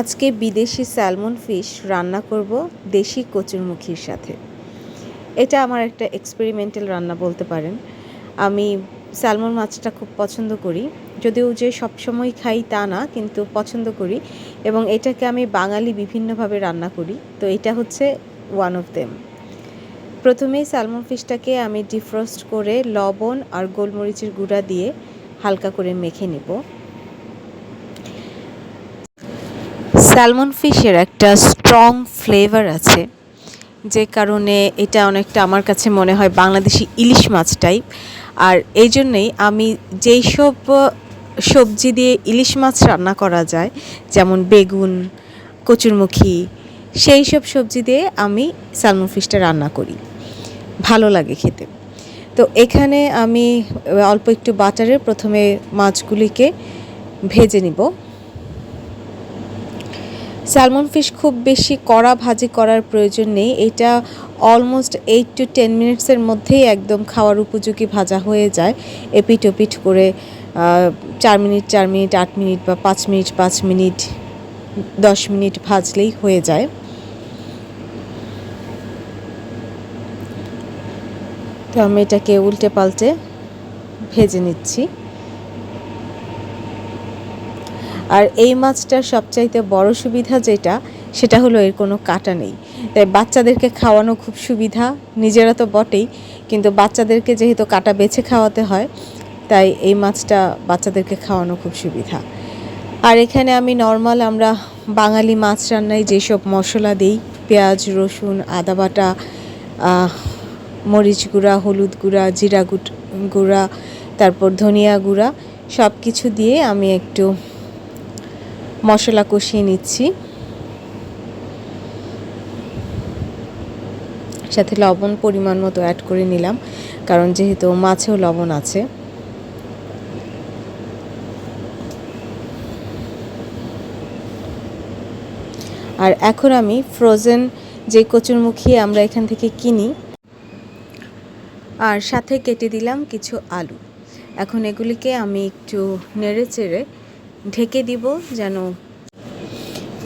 আজকে বিদেশি salmon fish রান্না করব দেশি কচুরমুখির সাথে। এটা আমার একটা এক্সপেরিমেন্টাল রান্না বলতে পারেন। আমি স্যালমন মাছটা খুব পছন্দ করি। যদিও যে সবসময় খাই তা না, কিন্তু পছন্দ করি এবং এটাকে আমি বাঙালি বিভিন্নভাবে রান্না করি। তো এটা হচ্ছে ওয়ান অফ দেম প্রথমেই স্যালমন ফিশটাকে আমি ডিফ্রস্ট করে লবণ আর গোলমরিচের গুঁড়া দিয়ে হালকা করে মেখে নেব। স্যালমন ফিশের একটা স্ট্রং ফ্লেভার আছে, যে কারণে এটা অনেকটা আমার কাছে মনে হয় বাংলাদেশি ইলিশ মাছ টাইপ। আর এই জন্যেই আমি যেই সব সবজি দিয়ে ইলিশ মাছ রান্না করা যায়, যেমন বেগুন, কচুরমুখী, সেই সব সবজি দিয়ে আমি স্যালমন ফিশটা রান্না করি। ভালো লাগে খেতে। তো এখানে আমি অল্প একটু বাটারে প্রথমে মাছগুলিকে ভেজে নিব। স্যালমন ফিশ খুব বেশি কড়া ভাজি করার প্রয়োজন নেই। এটা অলমোস্ট এইট টু টেন মিনিটসের মধ্যেই একদম খাওয়ার উপযোগী ভাজা হয়ে যায়। এপিট ওপিট করে চার মিনিট চার মিনিট, আট মিনিট বা পাঁচ মিনিট পাঁচ মিনিট, দশ মিনিট ভাজলেই হয়ে যায়। তো আমি এটাকে উল্টে পাল্টে ভেজে নিচ্ছি। আর এই মাছটার সবচাইতে বড় সুবিধা যেটা, সেটা হলো এর কোনো কাটা নেই। তাই বাচ্চাদেরকে খাওয়ানো খুব সুবিধা, নিজেরা তো বটেই, কিন্তু বাচ্চাদেরকে যেহেতু কাটা বেছে খাওয়াতে হয়, তাই এই মাছটা বাচ্চাদেরকে খাওয়ানো খুব সুবিধা। আর এখানে আমি নর্মাল আমরা বাঙালি মাছ রান্নায় যেসব মশলা দিই, পেঁয়াজ, রসুন, আদা বাটা মরিচ গুঁড়া, হলুদ গুঁড়া, জিরা গুঁড়া, তারপর ধনিয়া গুঁড়া সব কিছু দিয়ে আমি একটু মশলা কষিয়ে নিচ্ছি। সাথে লবণ পরিমাণ মতো অ্যাড করে নিলাম, কারণ যেহেতু মাছেও লবণ আছে। আর এখন আমি ফ্রোজেন যে কচুরমুখী আমরা এখান থেকে কিনি, আর সাথে কেটে দিলাম কিছু আলু। এখন এগুলিকে আমি একটু নেড়ে চেড়ে ঢেকে দিব যেন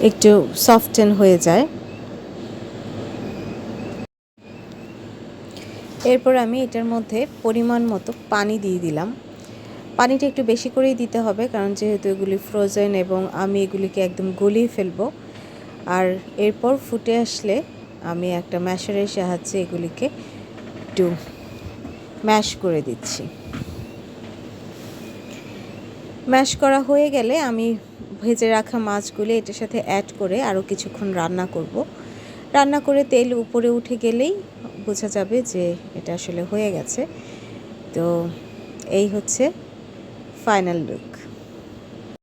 একটু সফটেন হয়ে যায়। এরপর আমি এটার মধ্যে পরিমাণ মতো পানি দিয়ে দিলাম। পানিটা একটু বেশি করেই দিতে হবে কারণ যেহেতু এগুলি ফ্রোজেন এবং আমি এগুলিকে একদম গলিয়ে ফেলব। আর এরপর ফুটে আসলে আমি একটা ম্যাশারের সাহায্যে এগুলিকে একটু ম্যাশ করে দিচ্ছি। ম্যাশ করা হয়ে গেলে আমি ভেজে রাখা মাছগুলি এটার সাথে অ্যাড করে আরও কিছুক্ষণ রান্না করব। রান্না করে তেল উপরে উঠে গেলেই বোঝা যাবে যে এটা আসলে হয়ে গেছে। তো এই হচ্ছে ফাইনাল লুক